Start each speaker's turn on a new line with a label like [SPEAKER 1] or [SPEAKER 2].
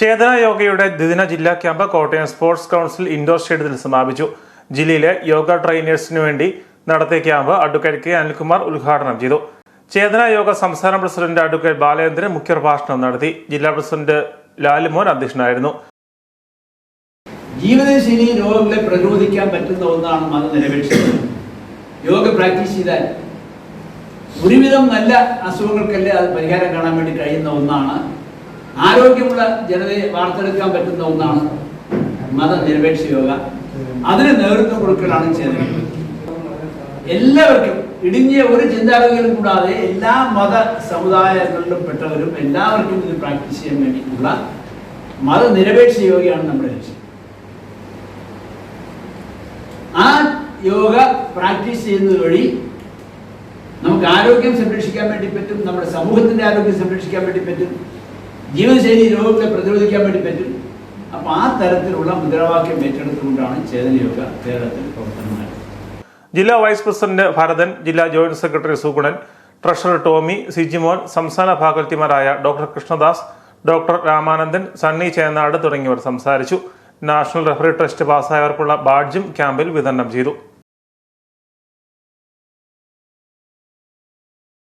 [SPEAKER 1] ചേതന യോഗയുടെ ദ്വിദിന ജില്ലാ camp Kottayam sports council indoor സ്റ്റേഡിയത്തിൽ സമാപിച്ചു. ജില്ലയിലെ യോഗ ട്രെയിനേഴ്സിനു വേണ്ടി നടത്തിയ ക്യാമ്പ് അഡ്വക്കേറ്റ് കെ അനിൽകുമാർ ഉദ്ഘാടനം ചെയ്തു. ചേതന യോഗ സംസ്ഥാന പ്രസിഡന്റ് അഡ്വക്കേറ്റ് ബാലേന്ദ്രൻ മുഖ്യപ്രഭാഷണം നടത്തി. ജില്ലാ പ്രസിഡന്റ് ലാലുമോൻ അധ്യക്ഷനായിരുന്നു.
[SPEAKER 2] ജീവിതശൈലി രോഗങ്ങളെ പ്രതിരോധിക്കാൻ പറ്റുന്ന ഒന്നാണ് മത നിലപേക്ഷിച്ചത് യോഗ പ്രാക്ടീസ് ചെയ്താൽ ഒരുവിധം നല്ല അസുഖങ്ങൾക്കല്ലേ അത് പരിഹാരം കാണാൻ വേണ്ടി കഴിയുന്ന ഒന്നാണ് ആരോഗ്യമുള്ള ജനതയെ വാർത്തെടുക്കാൻ പറ്റുന്ന ഒന്നാണ് മതനിരപേക്ഷ യോഗ. അതിന് നേതൃത്വം കൊടുക്കലാണ് ചെയ്തത് എല്ലാവർക്കും ഇടുങ്ങിയ ഒരു ചിന്താഗതികളും കൂടാതെ എല്ലാ മത സമുദായങ്ങളിലും പെട്ടവരും എല്ലാവർക്കും ഇത് പ്രാക്ടീസ് ചെയ്യാൻ വേണ്ടിയിട്ടുള്ള മതനിരപേക്ഷ യോഗയാണ് നമ്മുടെ ലക്ഷ്യം. ആ യോഗ പ്രാക്ടീസ് ചെയ്യുന്നത് വഴി നമുക്ക് ആരോഗ്യം സംരക്ഷിക്കാൻ വേണ്ടി പറ്റും നമ്മുടെ സമൂഹത്തിന്റെ ആരോഗ്യം സംരക്ഷിക്കാൻ വേണ്ടി പറ്റും ജീവിതശൈലി രോഗങ്ങളെ പ്രതിരോധിക്കാൻ വേണ്ടി പറ്റും. അപ്പൊ ആ തരത്തിലുള്ള മുദ്രാവാക്യം ഏറ്റെടുത്തുകൊണ്ടാണ് ചേതന യോഗ കേരളത്തിൽ പ്രവർത്തനം
[SPEAKER 1] ജില്ലാ വൈസ് പ്രസിഡന്റ് ഭരതൻ ജില്ലാ joint secretary Sugunan treasurer Tommy Sijimon സംസ്ഥാന ഫാക്കൽറ്റിമാരായ doctor Krishnadas doctor Ramanandan Sunny Chennad തുടങ്ങിയവർ സംസാരിച്ചു. നാഷണൽ റഫറി ട്രസ്റ്റ് പാസ്സായവർക്കുള്ള ബാഡ്ജും ക്യാമ്പിൽ വിതരണം ചെയ്തു.